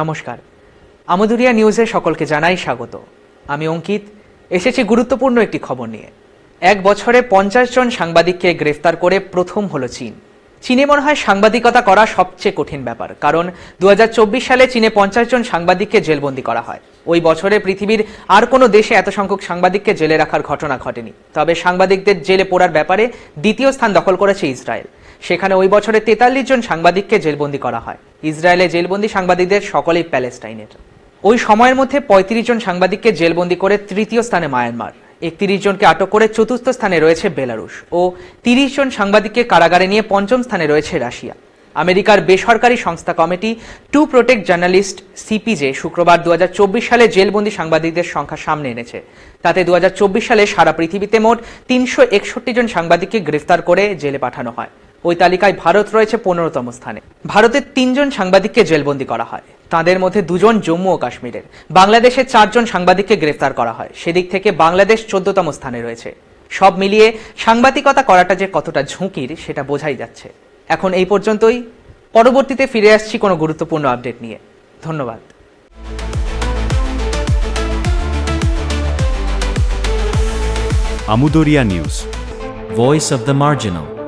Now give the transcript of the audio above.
নমস্কার। আমদুরিয়া নিউজে সকলকে জানাই স্বাগত। আমি অঙ্কিত, এসেছি গুরুত্বপূর্ণ একটি খবর নিয়ে। এক বছরে পঞ্চাশ জন সাংবাদিককে গ্রেফতার করে প্রথম হলো চীন। চীনে মনে হয় সাংবাদিকতা করা সবচেয়ে কঠিন ব্যাপার, কারণ দু হাজার চব্বিশ সালে চীনে পঞ্চাশ জন সাংবাদিককে জেলবন্দি করা হয়। ওই বছরে পৃথিবীর আর কোনো দেশে এত সংখ্যক সাংবাদিককে জেলে রাখার ঘটনা ঘটেনি। তবে সাংবাদিকদের জেলে পোড়ার ব্যাপারে দ্বিতীয় স্থান দখল করেছে ইসরায়েল। সেখানে ওই বছরে তেতাল্লিশ জন সাংবাদিককে জেলবন্দি করা হয়। ইসরায়েলে জেলবন্দি সাংবাদিকদের সকলেই প্যালেস্টাইনের। ওই সময়ের মধ্যে পঁয়ত্রিশ জন সাংবাদিককে জেলবন্দি করে তৃতীয় স্থানে মায়ানমার। একত্রিশ জনকে আটক করে চতুর্থ স্থানে রয়েছে বেলারুশ ও তিরিশ জন সাংবাদিককে কারাগারে নিয়ে পঞ্চম স্থানে রয়েছে রাশিয়া। আমেরিকার বেসরকারি সংস্থা committee to protect journalist CPJ শুক্রবার দু হাজার চব্বিশ সালে জেলবন্দি সাংবাদিকদের সংখ্যা সামনে এনেছে। তাতে দু হাজার চব্বিশ সালে সারা পৃথিবীতে মোট তিনশো একষট্টি জন সাংবাদিককে গ্রেফতার করে জেলে পাঠানো হয়। ওই তালিকায় ভারত রয়েছে পনেরোতম স্থানে। ভারতের তিনজন সাংবাদিককে জেলবন্দি করা হয়। তাদের মধ্যে দুজন জম্মু ও কাশ্মীরের। বাংলাদেশের চারজন সাংবাদিককে গ্রেফতার করা হয়। সেদিক থেকে বাংলাদেশ চোদ্দতম স্থানে রয়েছে। সব মিলিয়ে সাংবাদিকতা করাটা যে কতটা ঝুঁকির, সেটা বোঝাই যাচ্ছে। এখন এই পর্যন্তই। পরবর্তীতে ফিরে আসছি কোনো গুরুত্বপূর্ণ আপডেট নিয়ে। ধন্যবাদ। Amudaria news, voice of the Marginal.